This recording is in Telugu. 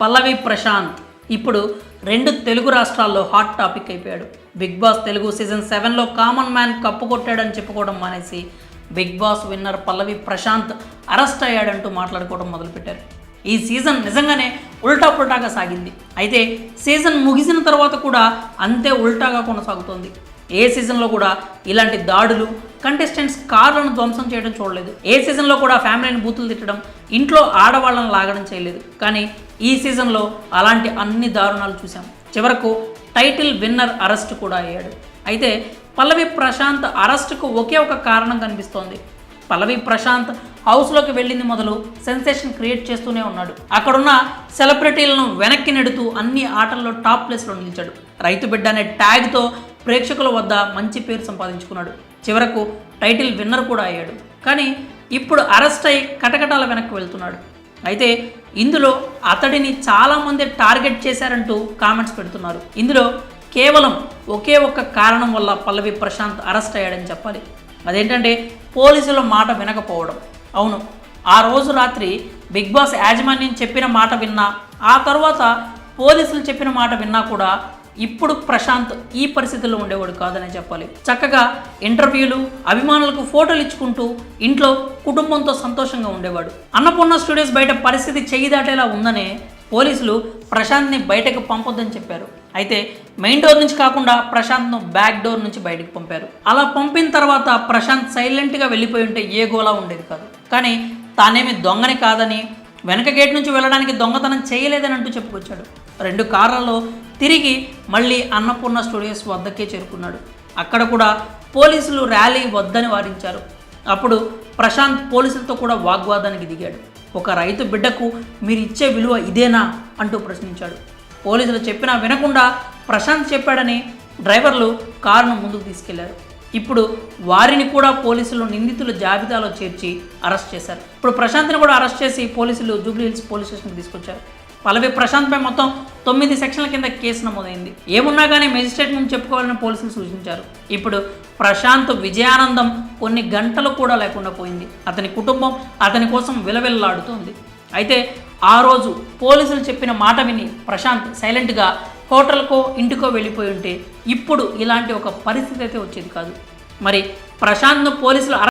పల్లవి ప్రశాంత్. ఇప్పుడు రెండు తెలుగు రాష్ట్రాల్లో హాట్ టాపిక్ అయిపోయాడు. బిగ్ బాస్ తెలుగు సీజన్ సెవెన్లో కామన్ మ్యాన్ కప్పు కొట్టాడని చెప్పుకోవడం మానేసి big boss winner Pallavi Prashanth arrest అయ్యాడంటూ మాట్లాడుకోవడం మొదలుపెట్టారు. ఈ సీజన్ నిజంగానే ఉల్టా పుల్టాగా సాగింది. అయితే సీజన్ ముగిసిన తర్వాత కూడా అంతే ఉల్టాగా కొనసాగుతోంది. ఏ సీజన్లో కూడా ఇలాంటి దాడులు కంటెస్టెంట్స్ కార్లను ధ్వంసం చేయడం చూడలేదు. ఏ సీజన్లో కూడా ఫ్యామిలీని బూతులు తిట్టడం ఇంట్లో ఆడవాళ్ళని లాగడం చేయలేదు. కానీ ఈ సీజన్లో అలాంటి అన్ని దారుణాలు చూసాం చివరకు టైటిల్ విన్నర్ అరెస్ట్ కూడా అయ్యాడు. అయితే పల్లవి ప్రశాంత్ అరెస్టుకు ఒకే ఒక కారణం కనిపిస్తోంది. పల్లవి ప్రశాంత్ హౌస్లోకి వెళ్ళింది మొదలు సెన్సేషన్ క్రియేట్ చేస్తూనే ఉన్నాడు. అక్కడున్న సెలబ్రిటీలను వెనక్కి నెడుతూ అన్ని ఆటల్లో టాప్ ప్లేస్లో నిలిచాడు. రైతు బిడ్డ అనే ట్యాగ్తో ప్రేక్షకుల వద్ద మంచి పేరు సంపాదించుకున్నాడు. చివరకు టైటిల్ విన్నర్ కూడా అయ్యాడు. కానీ ఇప్పుడు అరెస్ట్ అయి కటకటాల వెనక్కి వెళ్తున్నాడు. అయితే ఇందులో అతడిని చాలామంది టార్గెట్ చేశారంటూ కామెంట్స్ పెడుతున్నారు. ఇందులో కేవలం ఒకే ఒక్క కారణం వల్ల పల్లవి ప్రశాంత్ అరెస్ట్ అయ్యాడని చెప్పాలి. అదేంటంటే పోలీసుల మాట వినకపోవడం. అవును ఆ రోజు రాత్రి బిగ్ బాస్ యాజమాన్యం చెప్పిన మాట విన్నా ఆ తర్వాత పోలీసులు చెప్పిన మాట విన్నా కూడా ఇప్పుడు ప్రశాంత్ ఈ పరిస్థితుల్లో ఉండేవాడు కాదనే చెప్పాలి. చక్కగా ఇంటర్వ్యూలు అభిమానులకు ఫోటోలు ఇచ్చుకుంటూ ఇంట్లో కుటుంబంతో సంతోషంగా ఉండేవాడు. అన్నపూర్ణ స్టూడియోస్ బయట పరిస్థితి చెయ్యి దాటేలా ఉందనే పోలీసులు ప్రశాంత్ని బయటకు పంపొద్దని చెప్పారు. అయితే మెయిన్ డోర్ నుంచి కాకుండా ప్రశాంత్ను బ్యాక్ డోర్ నుంచి బయటకు పంపారు. అలా పంపిన తర్వాత ప్రశాంత్ సైలెంట్గా వెళ్ళిపోయి ఉంటే ఏ గోలా ఉండేది కాదు. కానీ తానేమి దొంగని కాదని వెనక గేట్ నుంచి వెళ్ళడానికి దొంగతనం చేయలేదని అంటూ చెప్పుకొచ్చాడు. రెండు కార్లలో తిరిగి మళ్ళీ అన్నపూర్ణ స్టూడియోస్ వద్దకే చేరుకున్నాడు. అక్కడ కూడా పోలీసులు ర్యాలీ వద్దని వారించారు అప్పుడు ప్రశాంత్ పోలీసులతో కూడా వాగ్వాదానికి దిగాడు. ఒక రైతు బిడ్డకు మీరు ఇచ్చే విలువ ఇదేనా అంటూ ప్రశ్నించాడు. పోలీసులు చెప్పినా వినకుండా ప్రశాంత్ చెప్పాడని డ్రైవర్లు కారును ముందుకు తీసుకెళ్ళారు. ఇప్పుడు వారిని కూడా పోలీసులు నిందితుల జాబితాలో చేర్చి అరెస్ట్ చేశారు. ఇప్పుడు ప్రశాంత్ని కూడా అరెస్ట్ చేసి పోలీసులు జూబ్లీ హిల్స్ పోలీస్ స్టేషన్కి తీసుకొచ్చారు. పల్లవి ప్రశాంత్పై మొత్తం తొమ్మిది సెక్షన్ల కింద కేసు నమోదైంది. ఏమున్నా కానీ మెజిస్ట్రేట్ ముందు చెప్పుకోవాలని పోలీసులు సూచించారు. ఇప్పుడు ప్రశాంత్ విజయానందం కొన్ని గంటలు కూడా లేకుండా పోయింది. అతని కుటుంబం అతని కోసం విలవిల్లాడుతోంది. అయితే ఆ రోజు పోలీసులు చెప్పిన మాట విని ప్రశాంత్ సైలెంట్గా హోటల్కో ఇంటికో వెళ్ళిపోయి ఉంటే ఇప్పుడు ఇలాంటి ఒక పరిస్థితి అయితే వచ్చేది కాదు. మరి ప్రశాంత్ను పోలీసులు